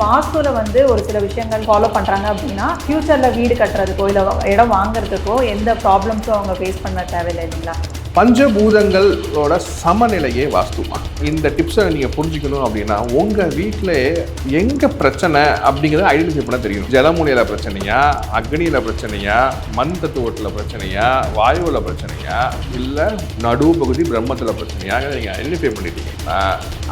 வாஸ்துல வந்து ஒரு சில விஷயங்கள் ஃபாலோ பண்றாங்க அப்படின்னா ஃபியூச்சர்ல வீடு கட்டுறதுக்கோ இல்ல இடம் வாங்குறதுக்கோ எந்த ப்ராப்ளம்ஸும் அவங்க ஃபேஸ் பண்ண தேவையில்லை இல்லைங்களா? பஞ்சபூதங்களோட சமநிலையே வாஸ்துமா? இந்த டிப்ஸை நீங்கள் புரிஞ்சுக்கணும் அப்படின்னா உங்கள் வீட்டில் எங்கே பிரச்சனை அப்படிங்கிறத ஐடென்டிஃபை பண்ண தெரியும். ஜலமுனையில் பிரச்சனையா அக்னியில் பிரச்சனையா மண் தத்துவத்தில் பிரச்சனையா வாயுவில் பிரச்சனையா இல்லை நடுப்பகுதி பிரம்மத்தில் பிரச்சனையா நீங்கள் ஐடென்டிஃபை பண்ணிட்டீங்கன்னா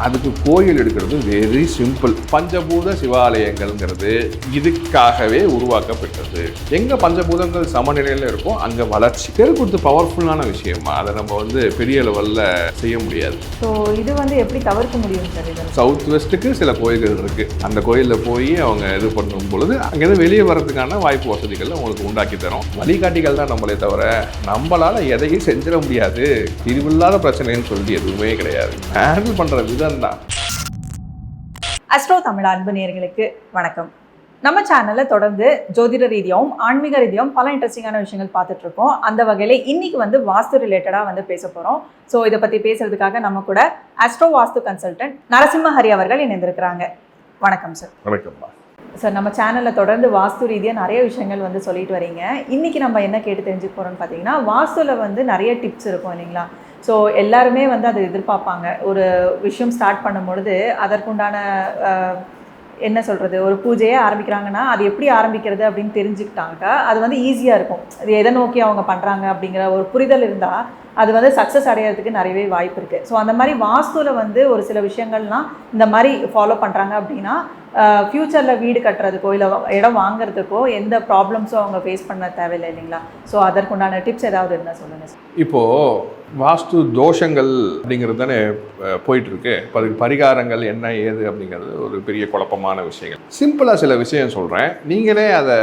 அதுக்கு கோயில் எடுக்கிறது வெரி சிம்பிள் பஞ்சபூத சிவாலயங்கள்ங்கிறது இதுக்காகவே உருவாக்கப்பட்டது. எங்கே பஞ்சபூதங்கள் சமநிலையில் இருக்கோ அங்கே வளர்ச்சி. பேர் கொடுத்து பவர்ஃபுல்லான விஷயமா அதை நம்ம வந்து பெரிய லெவலில் செய்ய முடியாது. ஸோ இது வந்து எப்படி தவிர்க்க முடியும் சார் இது? சவுத் வெஸ்ட்டுக்கு சில கோயில்கள் இருக்கு. அந்த கோயிலில் போய் அவங்க இது பண்ணும் பொழுது அங்கேருந்து வெளியே வர்றதுக்கான வாய்ப்பு வசதிகள் அவங்களுக்கு உண்டாக்கி தரும். வழிகாட்டிகள் தான் நம்மளே தவிர நம்மளால எதையும் செஞ்சிட முடியாது. பிரிவில்லாத பிரச்சனைன்னு சொல்லி எதுவுமே கிடையாது. ஹேண்டில் பண்ற விதம் தான் அஸ்ட்ரோ தமிழ் அன்பு நேயர்களுக்கு வணக்கம். நம்ம சேனல்ல தொடர்ந்து ஜோதிட ரீதியாகவும் ஆன்மீக ரீதியாகவும் பல இன்ட்ரெஸ்டிங்கான விஷயங்கள் பார்த்துட்டு இருக்கோம் அந்த வகையில இன்னைக்கு வந்து வாஸ்து ரிலேட்டடா வந்து பேச போறோம். ஸோ இதை பத்தி பேசுறதுக்காக நம்ம கூட அஸ்ட்ரோ வாஸ்து கன்சல்டன்ட் நரசிம்ம ஹரி அவர்கள் இணைந்திருக்கிறாங்க. வணக்கம் சார் வணக்கம்மா சார் நம்ம சேனலில் தொடர்ந்து வாஸ்து ரீதியாக நிறைய விஷயங்கள் வந்து சொல்லிட்டு வரீங்க. இன்னைக்கு நம்ம என்ன கேட்டு தெரிஞ்சுக்க போகிறோம்னு பார்த்தீங்கன்னா வாஸ்துல வந்து நிறைய டிப்ஸ் இருக்கும் இல்லைங்களா? ஸோ எல்லாருமே வந்து அதை எதிர்பார்ப்பாங்க. ஒரு விஷயம் ஸ்டார்ட் பண்ணும் பொழுது அதற்குண்டான என்ன சொல்கிறது ஒரு பூஜையே ஆரம்பிக்கிறாங்கன்னா அது எப்படி ஆரம்பிக்கிறது அப்படின்னு தெரிஞ்சுக்கிட்டாங்க அது வந்து ஈஸியாக இருக்கும். அது எதை நோக்கி அவங்க பண்ணுறாங்க அப்படிங்கிற ஒரு புரிதல் இருந்தால் அது வந்து சக்ஸஸ் அடையிறதுக்கு நிறையவே வாய்ப்பு இருக்குது ஸோ அந்த மாதிரி வாஸ்துவில் வந்து ஒரு சில விஷயங்கள்லாம் இந்த மாதிரி ஃபாலோ பண்ணுறாங்க அப்படின்னா ஃப்யூச்சரில் வீடு கட்டுறதுக்கோ இல்லை இடம் வாங்குறதுக்கோ எந்த ப்ராப்ளம்ஸும் அவங்க ஃபேஸ் பண்ண தேவையில்லை இல்லைங்களா? ஸோ அதற்குண்டான டிப்ஸ் ஏதாவது இருந்தால் சொல்லுங்கள் சார் வாஸ்து தோஷங்கள் அப்படிங்கிறது தானே போயிட்டுருக்கு. இப்போ அதுக்கு பரிகாரங்கள் என்ன ஏது அப்படிங்கிறது ஒரு பெரிய குழப்பமான விஷயங்கள். சிம்பிளாக சில விஷயம் சொல்கிறேன் நீங்களே அதை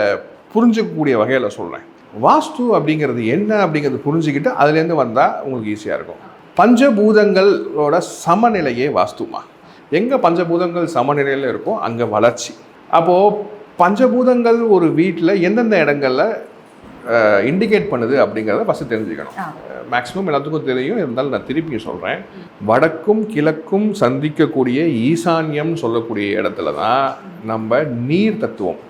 புரிஞ்சுக்கக்கூடிய வகையில் சொல்கிறேன் வாஸ்து அப்படிங்கிறது என்ன அப்படிங்கிறது புரிஞ்சுக்கிட்டு அதுலேருந்து வந்தால் உங்களுக்கு ஈஸியாக இருக்கும். பஞ்சபூதங்களோட சமநிலையே வாஸ்துமா? எங்கே பஞ்சபூதங்கள் சமநிலையில் இருக்கோ அங்கே வளர்ச்சி. அப்போது பஞ்சபூதங்கள் ஒரு வீட்டில் எந்தெந்த இடங்கள்ல இண்டிகேட் பண்ணுது அப்படிங்கிறத ஃபஸ்ட்டு தெரிஞ்சுக்கணும். மேக்ஸிமம் எல்லாத்துக்கும் தெரியும். இருந்தாலும் நான் திருப்பி சொல்கிறேன் வடக்கும் கிழக்கும் சந்திக்கக்கூடிய ஈசான்யம்னு சொல்லக்கூடிய இடத்துல தான் நம்ம நீர் தத்துவம்.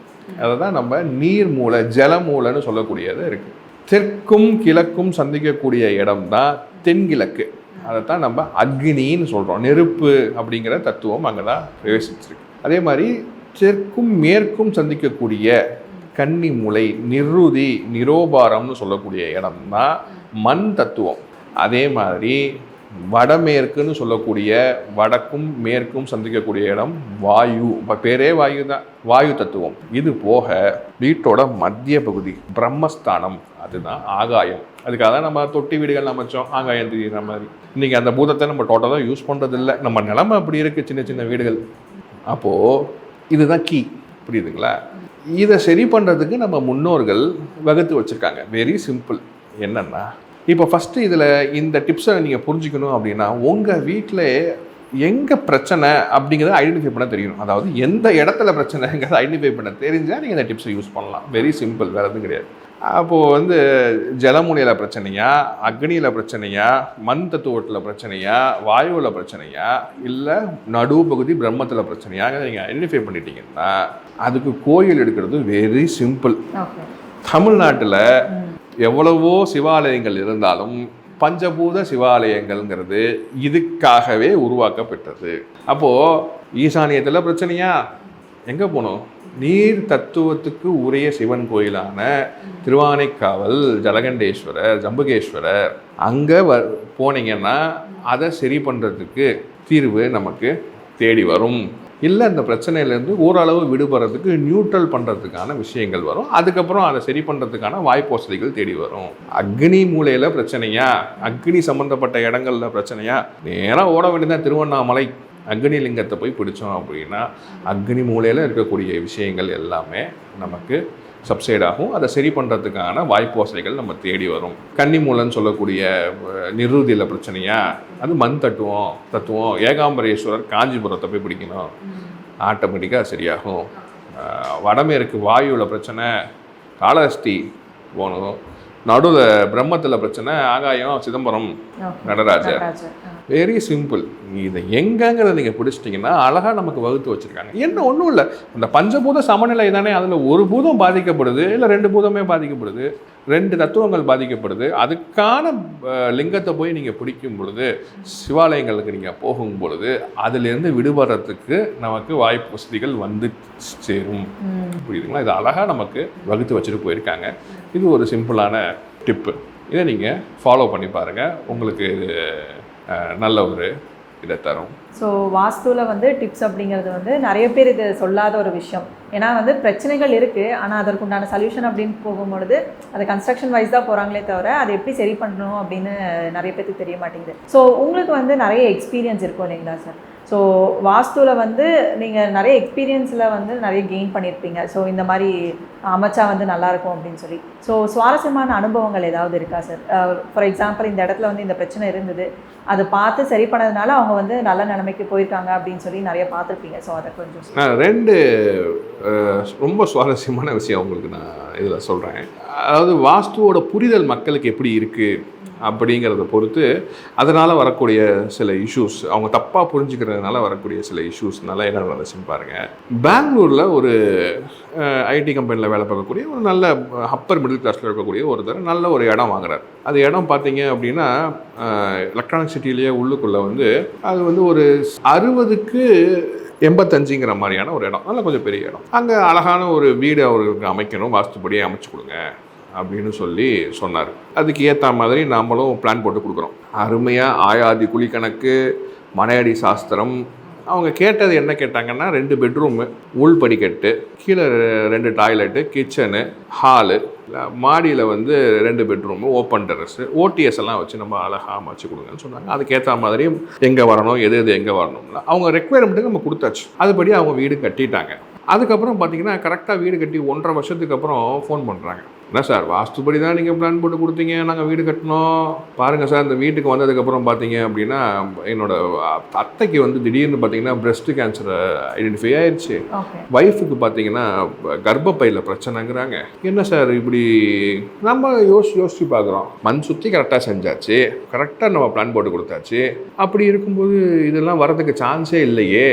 அதை தான் நம்ம நீர் மூலை ஜல மூலைன்னு சொல்லக்கூடியது இருக்குது தெற்கும் கிழக்கும் சந்திக்கக்கூடிய இடம் தான் தென்கிழக்கு. அதை தான் நம்ம அக்னின்னு சொல்கிறோம் நெருப்பு அப்படிங்கிற தத்துவம் அங்கே தான் பிரவேசிச்சிருக்கு. அதே மாதிரி தெற்கும் மேற்கும் சந்திக்கக்கூடிய கன்னி மூலை நிருதி நிரோபாரம்னு சொல்லக்கூடிய இடம் தான் மண் தத்துவம். அதே மாதிரி வடமேற்குன்னு சொல்லக்கூடிய வடக்கும் மேற்கும் சந்திக்கக்கூடிய இடம் வாயு. பேரே வாயு தான் வாயு தத்துவம். இது போக வீட்டோட மத்திய பகுதி பிரம்மஸ்தானம் அதுதான் ஆகாயம். அதுக்காக தான் நம்ம தொட்டி வீடுகள் அமைச்சோம் ஆகாயம் தெரியுற மாதிரி. இன்றைக்கி அந்த பூதத்தை நம்ம டோட்டலாக யூஸ் பண்ணுறதில்ல நம்ம நிலமை அப்படி இருக்குது சின்ன சின்ன வீடுகள். அப்போது இதுதான் கீ புரியுதுங்களா? இதை சரி பண்ணுறதுக்கு நம்ம முன்னோர்கள் வகுத்து வச்சுருக்காங்க. வெரி சிம்பிள் என்னென்னா இப்போ ஃபஸ்ட்டு இதில் இந்த டிப்ஸை நீங்கள் புரிஞ்சுக்கணும் அப்படின்னா உங்கள் வீட்டில் எங்கே பிரச்சனை அப்படிங்கிறத ஐடென்டிஃபை பண்ண தெரியணும் அதாவது எந்த இடத்துல பிரச்சனைங்கிறத ஐடென்டிஃபை பண்ண தெரிஞ்சால் நீங்கள் இந்த டிப்ஸை யூஸ் பண்ணலாம். வெரி சிம்பிள் வேறு எதுவும் கிடையாது. அப்போது வந்து ஜலமுனையில் பிரச்சனையா அக்னியில் பிரச்சனையா மண் தத்துவத்தில் பிரச்சனையா வாயுவில் பிரச்சனையா இல்லை நடுப்பகுதி பிரம்மத்தில் பிரச்சனையா நீங்கள் ஐடென்டிஃபை பண்ணிட்டீங்கன்னா அதுக்கு கோயில் எடுக்கிறது வெரி சிம்பிள் தமிழ்நாட்டில் எவ்வளவோ சிவாலயங்கள் இருந்தாலும் பஞ்சபூத சிவாலயங்கள்ங்கிறது இதுக்காகவே உருவாக்கப்பட்டது. அப்போது ஈசானியத்தில் பிரச்சனையா? எங்கே போகணும் நீர் தத்துவத்துக்கு உரிய சிவன் கோயிலான திருவானைக்காவல் ஜலகண்டேஸ்வரர் ஜம்புகேஸ்வரர் அங்கே வ போனீங்கன்னா அதை சரி பண்ணுறதுக்கு தீர்வு நமக்கு தேடி வரும். இல்லை அந்த பிரச்சனையிலேருந்து ஓரளவு விடுபடுறதுக்கு நியூட்ரல் பண்ணுறதுக்கான விஷயங்கள் வரும். அதுக்கப்புறம் அதை சரி பண்ணுறதுக்கான வாய்ப்பு வசதிகள் தேடி வரும். அக்னி மூலையில் பிரச்சனையா? அக்னி சம்மந்தப்பட்ட இடங்களில் பிரச்சனையா? நேராக ஓட வேண்டியதான் திருவண்ணாமலை அக்னி லிங்கத்தை போய் பிடிச்சோம் அப்படின்னா அக்னி மூலையில் இருக்கக்கூடிய விஷயங்கள் எல்லாமே நமக்கு சப்சைட் ஆகும். அதை சரி பண்ணுறதுக்கான வாய்ப்பு வசதிகள் நம்ம தேடி வரும். கன்னி மூலன்னு சொல்லக்கூடிய நிருதியில் பிரச்சனையா? அது மண் தத்துவம் தத்துவம் ஏகாம்பரேஸ்வரர் காஞ்சிபுரத்தை போய் பிடிக்கணும். ஆட்டோமேட்டிக்காக சரியாகும். வடமேற்கு வாயுவில் பிரச்சனை காளஹஸ்தி போகணும் நடுவில் பிரம்மத்தில் பிரச்சனை ஆகாயம் சிதம்பரம் நடராஜர். வெரி சிம்பிள் இதை எங்கங்கிறத நீங்கள் பிடிச்சிட்டிங்கன்னா அழகாக நமக்கு வகுத்து வச்சுருக்காங்க. என்ன ஒன்றும் இல்லை. அந்த பஞ்சபூத சமநிலை தானே அதில் ஒரு பூதம் பாதிக்கப்படுது இல்லை ரெண்டு பூதமே பாதிக்கப்படுது. ரெண்டு தத்துவங்கள் பாதிக்கப்படுது. அதுக்கான லிங்கத்தை போய் நீங்கள் பிடிக்கும் பொழுது சிவாலயங்களுக்கு நீங்கள் போகும் பொழுது அதிலிருந்து விடுபடுறதுக்கு நமக்கு வாய்ப்பு வசதிகள் வந்து சேரும். புரியுதுங்களா? இது அழகாக நமக்கு வகுத்து வச்சுட்டு போயிருக்காங்க. இது ஒரு சிம்பிளான டிப்பு. இதை நீங்கள் ஃபாலோ பண்ணி பாருங்கள் உங்களுக்கு நல்ல ஒரு இதை தரும் ஸோ வாஸ்துவில் வந்து டிப்ஸ் அப்படிங்கிறது வந்து நிறைய பேர் இது சொல்லாத ஒரு விஷயம். ஏன்னா வந்து பிரச்சனைகள் இருக்குது ஆனால் அதற்குண்டான சொல்யூஷன் அப்படின்னு போகும்பொழுது அது கன்ஸ்ட்ரக்ஷன் வைஸ் தான் போகிறாங்களே தவிர அதை எப்படி சரி பண்ணணும் அப்படின்னு நிறைய பேருக்கு தெரிய மாட்டேங்குது. ஸோ உங்களுக்கு வந்து நிறைய எக்ஸ்பீரியன்ஸ் இருக்கும் இல்லைங்களா சார் ஸோ வாஸ்துவில் வந்து நீங்கள் நிறைய எக்ஸ்பீரியன்ஸில் வந்து நிறைய கெயின் பண்ணியிருப்பீங்க ஸோ இந்த மாதிரி அமைச்சா வந்து நல்லாயிருக்கும் அப்படின்னு சொல்லி. ஸோ சுவாரஸ்யமான அனுபவங்கள் ஏதாவது இருக்கா சார் ஃபார் எக்ஸாம்பிள் இந்த இடத்துல வந்து இந்த பிரச்சனை இருந்தது. அதை பார்த்து சரி பண்ணதுனால அவங்க வந்து நல்ல நிலைமைக்கு போயிருக்காங்க அப்படின்னு சொல்லி நிறைய பார்த்துருப்பீங்க. ஸோ அதை கொஞ்சம் நான் ரெண்டு ரொம்ப சுவாரஸ்யமான விஷயம் உங்களுக்கு நான் இதில் சொல்கிறேன். அதாவது வாஸ்துவோட புரிதல் மக்களுக்கு எப்படி இருக்குது அப்படிங்கிறத பொறுத்து அதனால் வரக்கூடிய சில இஷ்யூஸ் அவங்க தப்பாக புரிஞ்சுக்கிறதுனால வரக்கூடிய சில இஷ்யூஸ்னால என்ன நடந்துச்சுன்னு பாருங்கள் பெங்களூரில் ஒரு ஐடி கம்பெனியில் வேலை பார்க்கக்கூடிய ஒரு நல்ல அப்பர் மிடில் கிளாஸில் இருக்கக்கூடிய ஒருத்தர் நல்ல ஒரு இடம் வாங்குறார். அது இடம் பார்த்தீங்க அப்படின்னா எலக்ட்ரானிக்ஸ் யூனிவர்சிட்டியிலேயே உள்ளுக்குள்ளே வந்து அது வந்து ஒரு அறுபதுக்கு எண்பத்தஞ்சுங்கிற மாதிரியான ஒரு இடம். நல்ல கொஞ்சம் பெரிய இடம். அங்கே அழகான ஒரு வீடு அவர்களுக்கு அமைக்கணும். வாஸ்துப்படியே அமைச்சு கொடுங்க அப்படின்னு சொல்லி சொன்னார். அதுக்கு ஏற்ற மாதிரி நாமளும் பிளான் போட்டு கொடுக்குறோம். அருமையாக ஆயாதி குழி கணக்கு மனையடி சாஸ்திரம் அவங்க கேட்டது என்ன கேட்டாங்கன்னா ரெண்டு பெட்ரூமு உள்படிக்கட்டு கீழே ரெண்டு டாய்லெட்டு கிச்சனு ஹாலு மாடியில் வந்து ரெண்டு பெட்ரூமு ஓப்பன் டெரஸு ஓடிஎஸ் எல்லாம் வச்சு நம்ம அழகாக அமைச்சு கொடுங்கன்னு சொன்னாங்க. அதுக்கேற்ற மாதிரி எங்கே வரணும் எது எது எங்கே வரணும்ல அவங்க ரெக்குவயர்மெண்ட்டுக்கு நம்ம கொடுத்தாச்சு. அதுபடி அவங்க வீடு கட்டிட்டாங்க. அதுக்கப்புறம் பார்த்தீங்கன்னா கரெக்டாக வீடு கட்டி ஒன்றரை வருஷத்துக்கு அப்புறம் ஃபோன் பண்ணுறாங்க என்ன சார் வாஸ்துபடி தான் நீங்கள் பிளான் போட்டு கொடுத்தீங்க நாங்கள் வீடு கட்டினோம். பாருங்கள் சார் இந்த வீட்டுக்கு வந்ததுக்கப்புறம் பார்த்தீங்க அப்படின்னா என்னோட அத்தைக்கு வந்து திடீர்னு பார்த்தீங்கன்னா பிரஸ்ட் கேன்சர் ஐடென்டிஃபை ஆயிடுச்சு ஒய்ஃபுக்கு பார்த்தீங்கன்னா கர்ப்பப்பையில் பிரச்சனைங்கிறாங்க. என்ன சார் இப்படி? நம்ம யோசி யோசிச்சு பார்க்குறோம் மண் சுற்றி கரெக்டாக செஞ்சாச்சு. கரெக்டாக நம்ம பிளான் போட்டு கொடுத்தாச்சு. அப்படி இருக்கும்போது இதெல்லாம் வரதுக்கு சான்ஸே இல்லையே.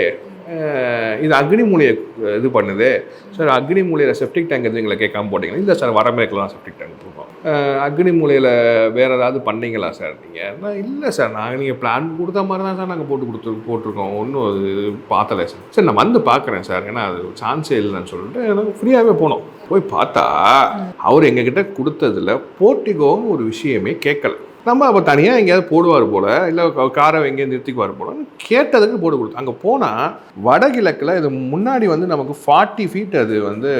இது அக்னி மூலையை இது பண்ணுது. சார் அக்னி மூலையில் செப்டிக் டேங்க் எதுவும் எங்களை கேட்காம போட்டிங்கன்னா இல்லை சார் வரமேக்கலாம் செப்டிக் டேங்க் அஹ் அக்னி மூலையில் வேறு ஏதாவது பண்ணீங்களா சார் நீங்கள் இல்லை சார் நாங்கள் நீங்கள் பிளான் கொடுத்த மாதிரி தான் சார் நாங்கள் போட்டு கொடுத்து போட்டிருக்கோம். ஒன்றும் அது பார்த்தல சார். சரி நான் வந்து பார்க்குறேன் சார். ஏன்னா அது சான்ஸே இல்லைன்னு சொல்லிட்டு எனக்கு ஃப்ரீயாகவே போனோம். போய் பார்த்தா அவர் எங்ககிட்ட கொடுத்ததுல போர்ட்டிகோவும் ஒரு விஷயமே கேட்கல. நம்ம அப்போ தனியாக எங்கேயாவது போடுவார் போல் இல்லை காரை எங்கேயும் நிறுத்திக்குவார் போல கேட்டதுக்கு போட்டு கொடுத்து. அங்கே போனால் வடகிழக்கில் இது முன்னாடி வந்து நமக்கு ஃபார்ட்டி ஃபீட் அது வந்து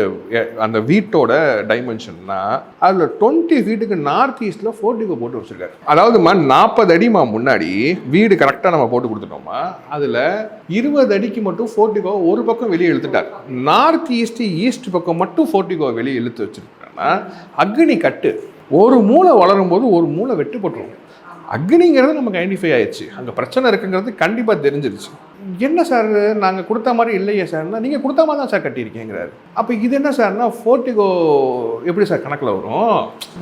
அந்த வீட்டோட டைமென்ஷன்னா அதில் டுவெண்ட்டி ஃபீட்டுக்கு நார்த் ஈஸ்டில் ஃபோர்ட்டிகோ போட்டு வச்சுருக்காரு. அதாவதுமா நாற்பது அடிமா முன்னாடி வீடு கரெக்டாக நம்ம போட்டு கொடுத்துட்டோமா அதில் இருபது அடிக்கு மட்டும் ஃபோர்ட்டிகோ ஒரு பக்கம் வெளியே இழுத்துட்டார். நார்த் ஈஸ்ட் ஈஸ்ட் பக்கம் மட்டும் ஃபோர்ட்டிகோ வெளியே இழுத்து வச்சுருக்காங்கன்னா அக்னி கட்டு ஒரு மூளை வளரும் போது ஒரு மூளை வெட்டுப்பட்டுரும். அக்னிங்கிறது நமக்கு ஐடென்டிஃபை ஆயிடுச்சு. அங்கே பிரச்சனை இருக்குங்கிறது கண்டிப்பாக தெரிஞ்சிருச்சு. என்ன சார் நாங்கள் கொடுத்த மாதிரி இல்லையே சார்னா நீங்கள் கொடுத்த மாதிரி தான் சார் கட்டியிருக்கேங்கிறாரு. அப்போ இது என்ன சார்னா ஃபோர்ட்டிகோ எப்படி சார் கணக்கில் வரும்?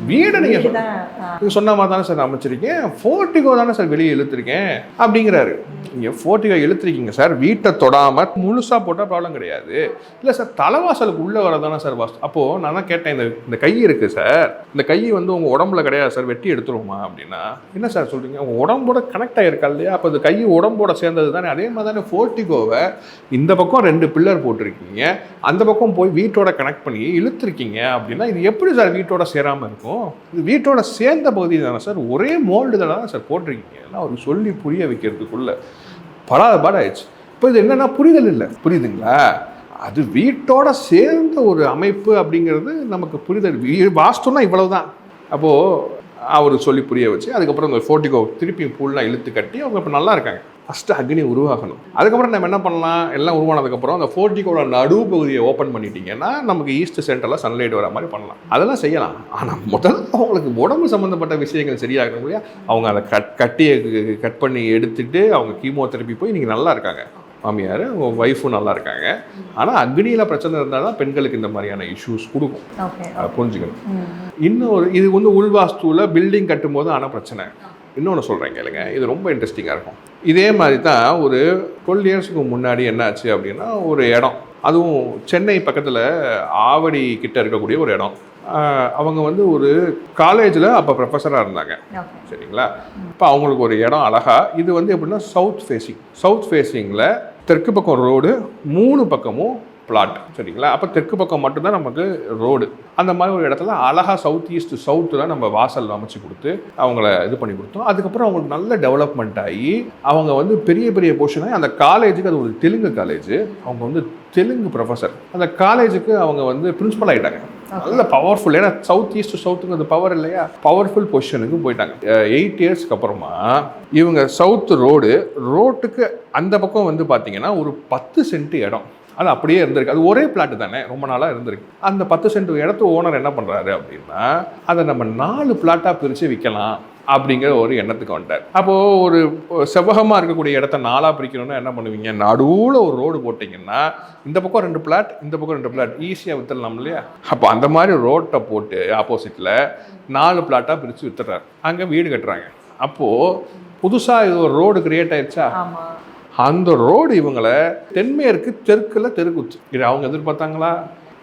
வீடை நீங்கள் நீங்கள் சொன்ன மாதிரி தானே சார் அமைச்சிருக்கேன். ஃபோர்ட்டிகோ தானே சார் வெளியே இழுத்துருக்கேன். அப்படிங்கிறாரு. நீங்கள் ஃபோர்ட்டிகோ இழுத்துருக்கீங்க சார். வீட்டை தொடாமல் முழுசாக போட்டால் ப்ராப்ளம் கிடையாது. இல்லை சார் தலைவாசலுக்கு உள்ளே வரதானே சார் வாஸ்து அப்போது நான் தான் கேட்டேன் இந்த இந்த கை இருக்குது சார். இந்த கை வந்து உங்கள் உடம்புல கிடையாது சார். வெட்டி எடுத்துருவோமா அப்படின்னா? என்ன சார் சொல்கிறீங்க உங்கள் உடம்போட கனெக்ட் ஆகிருக்கா இல்லையா? அப்போ இந்த கை உடம்போட சேர்ந்தது தானே. அதே மாதிரி தானே? ஃபோர்ட்டிகோவை இந்த பக்கம் ரெண்டு பில்லர் போட்டிருக்கீங்க. அந்த பக்கம் போய் வீட்டோட கனெக்ட் பண்ணி இழுத்துருக்கீங்க அப்படின்னா இது எப்படி சார் வீட்டோட சேராமல் இருக்கும்? இது வீட்டோட சேர்ந்த பகுதி தானே சார்? ஒரே மோல்டு தானே சார் போட்டிருக்கீங்க. எல்லாம் அவர் சொல்லி புரிய வைக்கிறதுக்குள்ள படாத பாடாயிடுச்சு. இப்போ இது என்னென்னா புரிதல் இல்லை. புரியுதுங்களா? அது வீட்டோட சேர்ந்த ஒரு அமைப்பு அப்படிங்கிறது நமக்கு புரிதல். வீ- வாஸ்துன்னா இவ்வளவுதான். அப்போது அவர் சொல்லி புரிய வச்சு அதுக்கப்புறம் இந்த ஃபோர்ட்டிகோ திருப்பி பூல்லாம் இழுத்து கட்டி அவங்க இப்போ நல்லா இருக்காங்க. ஃபஸ்ட்டு அக்னி உருவாகணும் அதுக்கப்புறம் நம்ம என்ன பண்ணலாம்? எல்லாம் உருவானதுக்கப்புறம் அந்த ஃபோர்ட்டிகோட நடு பகுதியை ஓப்பன் பண்ணிட்டீங்கன்னா நமக்கு ஈஸ்ட் சென்டரில் சன்லைட் வர மாதிரி பண்ணலாம். அதெல்லாம் செய்யலாம். ஆனால் முதல்ல அவங்களுக்கு உடம்பு சம்மந்தப்பட்ட விஷயங்கள் சரியாகணும் இல்லையா? அவங்க அதை கட் கட்டியை கட் பண்ணி எடுத்துட்டு அவங்க கீமோதெரப்பி போய் நீங்கள் நல்லா இருக்காங்க. மாமியார் அவங்க ஒய்ஃபும் நல்லா இருக்காங்க. ஆனால் அக்னியில் பிரச்சனை இருந்தால் தான் பெண்களுக்கு இந்த மாதிரியான இஷ்யூஸ் கொடுக்கும். புரிஞ்சுக்கணும். இன்னொரு இது வந்து உள்வாஸ்துவில் பில்டிங் கட்டும்போது ஆன பிரச்சனை. இன்னொன்று சொல்கிறேன் கேளுங்க. இது ரொம்ப இன்ட்ரெஸ்டிங்காக இருக்கும். இதே மாதிரி தான் ஒரு டுவெல் இயர்ஸ்க்கு முன்னாடி என்னாச்சு அப்படின்னா ஒரு இடம். அதுவும் சென்னை பக்கத்தில் ஆவடி கிட்ட இருக்கக்கூடிய ஒரு இடம். அவங்க வந்து ஒரு காலேஜில் அப்போ ப்ரொஃபஸராக இருந்தாங்க. சரிங்களா? இப்போ அவங்களுக்கு ஒரு இடம் அழகா. இது வந்து எப்படின்னா சவுத் ஃபேஸிங் சவுத் ஃபேஸிங்கில் தெற்கு பக்கம் ரோடு மூணு பக்கமும் பிளாட் சரிங்களா? அப்போ தெற்கு பக்கம் மட்டும்தான் நமக்கு ரோடு அந்த மாதிரி ஒரு இடத்துல அழகா சவுத் ஈஸ்ட் சவுத்தில் நம்ம வாசல் அமைச்சு கொடுத்து அவங்கள இது பண்ணி கொடுத்தோம். அதுக்கப்புறம் அவங்களுக்கு நல்ல டெவலப்மெண்ட் ஆகி அவங்க வந்து பெரிய பெரிய பொசிஷனாக அந்த காலேஜுக்கு அது ஒரு தெலுங்கு காலேஜ் அவங்க வந்து தெலுங்கு ப்ரொஃபஸர் அந்த காலேஜுக்கு அவங்க வந்து பிரின்சிபல் ஆகிட்டாங்க நல்ல பவர்ஃபுல் ஏன்னா சவுத் ஈஸ்ட் சவுத்துங்கிறது பவர் இல்லையா? பவர்ஃபுல் பொசிஷனுக்கு போயிட்டாங்க. எயிட் இயர்ஸ்க்கு அப்புறமா இவங்க சவுத் ரோடு ரோட்டுக்கு அந்த பக்கம் வந்து பார்த்தீங்கன்னா ஒரு பத்து சென்ட் இடம். அது அப்படியே இருந்திருக்கு. அது ஒரே பிளாட் தானே ரொம்ப நாளாக இருந்திருக்கு. அந்த பத்து சென்ட் இடத்து ஓனர் என்ன பண்ணுறாரு அப்படின்னா அதை நம்ம நாலு பிளாட்டாக பிரித்து விற்கலாம் அப்படிங்கிற ஒரு எண்ணத்துக்கு வந்துட்டார். அப்போது ஒரு செவ்வகமாக இருக்கக்கூடிய இடத்த நாளாக பிரிக்கணும்னா என்ன பண்ணுவீங்க? நடுவில் ஒரு ரோடு போட்டிங்கன்னா இந்த பக்கம் ரெண்டு பிளாட் இந்த பக்கம் ரெண்டு பிளாட் ஈஸியாக வித்துடலாம் இல்லையா? அப்போ அந்த மாதிரி ரோட்டை போட்டு ஆப்போசிட்டில் நாலு பிளாட்டாக பிரித்து வித்துடுறாரு. அங்கே வீடு கட்டுறாங்க. அப்போது புதுசாக இது ஒரு ரோடு கிரியேட் ஆயிடுச்சா அந்த ரோடு இவங்களை தென்மேற்கு தெற்கில் தெருக்குத்து. இது அவங்க எதிர்பார்த்தாங்களா?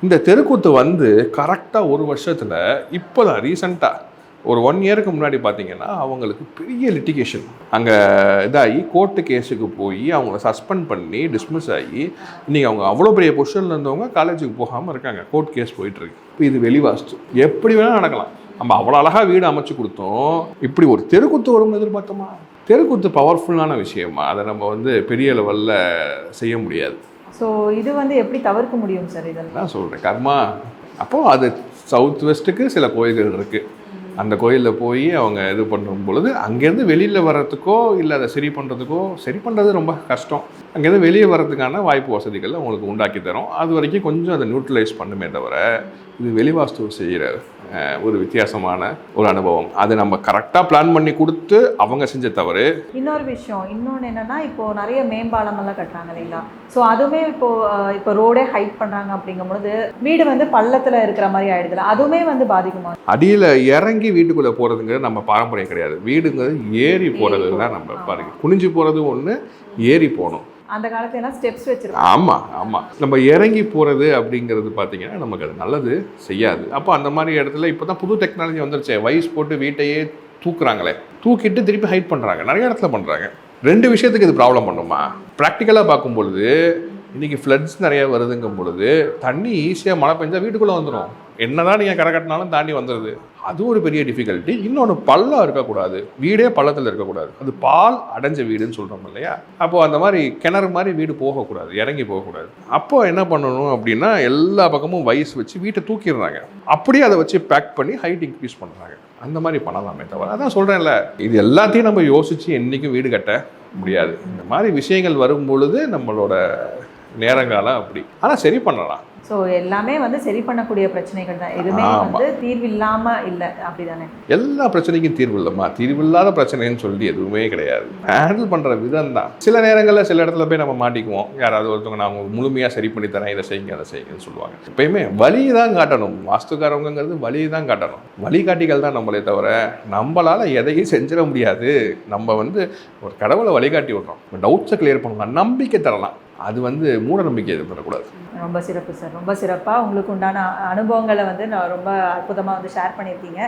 இந்த தெருக்கூத்து வந்து கரெக்டாக ஒரு வருஷத்தில் இப்போ தான் ரீசண்டாக ஒரு ஒன் இயருக்கு முன்னாடி பார்த்தீங்கன்னா அவங்களுக்கு பெரிய லிட்டிகேஷன் அங்கே இதாகி கோர்ட்டு கேஸுக்கு போய் அவங்கள சஸ்பெண்ட் பண்ணி டிஸ்மிஸ் ஆகி இன்றைக்கி அவங்க அவ்வளோ பெரிய பொசிஷனில் இருந்தவங்க காலேஜுக்கு போகாமல் இருக்காங்க. கோர்ட் கேஸ் போயிட்டுருக்கு இப்போ இது வெளிவாஸ்து எப்படி வேணால் நடக்கலாம். நம்ம அவ்வளோ அழகாக வீடு அமைச்சு கொடுத்தோம். இப்படி ஒரு தெருக்குத்து வரும்னு எதிர்பார்த்தோமா? தெருக்குத்து பவர்ஃபுல்லான விஷயமா? அதை நம்ம வந்து பெரிய லெவலில் செய்ய முடியாது. ஸோ இது வந்து எப்படி தவிர்க்க முடியும் சார் இதெல்லாம் நான் சொல்கிறேன் கர்மா அப்போது அது சவுத் வெஸ்ட்டுக்கு சில கோயில்கள் இருக்குது அந்த கோயிலில் போய் அவங்க இது பண்ணும் பொழுது அங்கேருந்து வெளியில் வர்றதுக்கோ இல்லை அதை சரி பண்ணுறதுக்கோ சரி பண்ணுறது ரொம்ப கஷ்டம். அங்கேருந்து வெளியே வர்றதுக்கான வாய்ப்பு வசதிகள் உங்களுக்கு உண்டாக்கி தரும். அது வரைக்கும் கொஞ்சம் அதை நியூட்ரலைஸ் பண்ணுமே தவிர இது வெளிவாஸ்து செய்கிற ஒரு வித்தியாசமான ஒரு அனுபவம். அது நம்ம கரெக்டாக பிளான் பண்ணி கொடுத்து அவங்க செஞ்ச தவறு. இன்னொரு விஷயம் இன்னொன்று என்னன்னா இப்போ நிறைய மேம்பாலம் எல்லாம் கட்டுறாங்க இல்லைங்களா? ஸோ அதுவுமே இப்போ அஹ், இப்போ ரோடே ஹைட் பண்றாங்க அப்படிங்கும் பொழுது வீடு வந்து பள்ளத்துல இருக்கிற மாதிரி ஆயிடுதுல அதுவுமே வந்து பாதிக்குமா? அடியில் இறங்கி வீட்டுக்குள்ளே போகிறதுங்கிறது நம்ம பாரம்பரியம் கிடையாது. வீடுங்கிறது ஏறி போகிறது தான் நம்ம பாருங்க குனிஞ்சு போகிறது ஒன்று ஏறி போகணும். அந்த காலத்துல ஸ்டெப்ஸ் வச்சிருக்கோம் ஆமாம் ஆமாம் நம்ம இறங்கி போகிறது அப்படிங்கிறது பார்த்தீங்கன்னா நமக்கு அது நல்லது செய்யாது. அப்போ அந்த மாதிரி இடத்துல இப்போ தான் புது டெக்னாலஜி வந்துருச்சே. வயசு போட்டு வீட்டையே தூக்குறாங்களே. தூக்கிட்டு திருப்பி ஹைட் பண்ணுறாங்க நிறைய இடத்துல பண்ணுறாங்க ரெண்டு விஷயத்துக்கு இது ப்ராப்ளம் பண்ணுமா? ப்ராக்டிக்கலாக பார்க்கும் பொழுது இன்றைக்கி ஃப்ளட்ஸ் நிறைய வருதுங்கும் பொழுது தண்ணி ஈஸியாக மழை பெஞ்சா வீட்டுக்குள்ளே வந்துடும் என்னதான் நீங்கள் கரை கட்டினாலும் தாண்டி வந்துடுது அது ஒரு பெரிய டிஃபிகல்ட்டி இன்னொன்று பள்ளம் இருக்கக்கூடாது. வீடே பள்ளத்தில் இருக்கக்கூடாது. அது பால் அடைஞ்ச வீடுன்னு சொல்கிறோம் இல்லையா? அப்போது அந்த மாதிரி கிணறு மாதிரி வீடு போகக்கூடாது. இறங்கி போகக்கூடாது. அப்போ என்ன பண்ணணும் அப்படின்னா எல்லா பக்கமும் வயசு வச்சு வீட்டை தூக்கிடுறாங்க. அப்படியே அதை வச்சு பேக் பண்ணி ஹைட் இன்க்ரீஸ் பண்ணுறாங்க அந்த மாதிரி பண்ணலாமே தவிர அதான் சொல்கிறேன்ல இது எல்லாத்தையும் நம்ம யோசித்து என்றைக்கும் வீடு கட்ட முடியாது. இந்த மாதிரி விஷயங்கள் வரும் பொழுது நம்மளோட நேரங்காலம் அப்படி. ஆனால் சரி பண்ணலாம். ஸோ எல்லாமே வந்து சரி பண்ணக்கூடிய பிரச்சனைகள் தான். எதுவுமே. வந்து தீர்வு இல்லாம இல்லை. அப்படிதானே? எல்லா பிரச்சனைக்கும் தீர்வு இல்லைம்மா. தீர்வு இல்லாத பிரச்சனைன்னு சொல்லி எதுவுமே கிடையாது. ஹேண்டில் பண்ணுற விதம் தான் சில நேரங்களில் சில இடத்துல போய் நம்ம மாட்டிக்குவோம். யாராவது ஒருத்தவங்க நான் உங்களுக்கு முழுமையாக சரி பண்ணி தரேன் இதை செய்யுங்க அதை செய்யுங்கன்னு சொல்லுவாங்க. எப்பயுமே வழி தான் காட்டணும். வாஸ்துக்காரவங்கிறது வழி தான் காட்டணும். வழிகாட்டிகள் தான் நம்மளே தவிர நம்மளால் எதையும் செஞ்சிட முடியாது. நம்ம வந்து ஒரு கடவுளை வழிகாட்டி விட்றோம். டவுட்ஸை கிளியர் பண்ணலாம் நம்பிக்கை தரலாம். அது வந்து மூட நம்பிக்கை இது பண்ணக்கூடாது ரொம்ப சிறப்பு சார். ரொம்ப சிறப்பாக உங்களுக்கு உண்டான அனுபவங்களை வந்து நான் ரொம்ப அற்புதமாக வந்து ஷேர் பண்ணியிருக்கீங்க.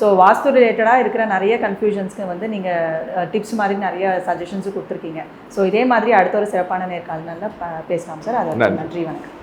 ஸோ வாஸ்து ரிலேட்டடாக இருக்கிற நிறைய கன்ஃபியூஷன்ஸ்க்கு வந்து நீங்கள் டிப்ஸ் மாதிரி நிறைய சஜஷன்ஸும் கொடுத்துருக்கீங்க. ஸோ இதே மாதிரி அடுத்த ஒரு சிறப்பான நேர்காணலில் பேசலாம் சார். நன்றி. நன்றி வணக்கம்.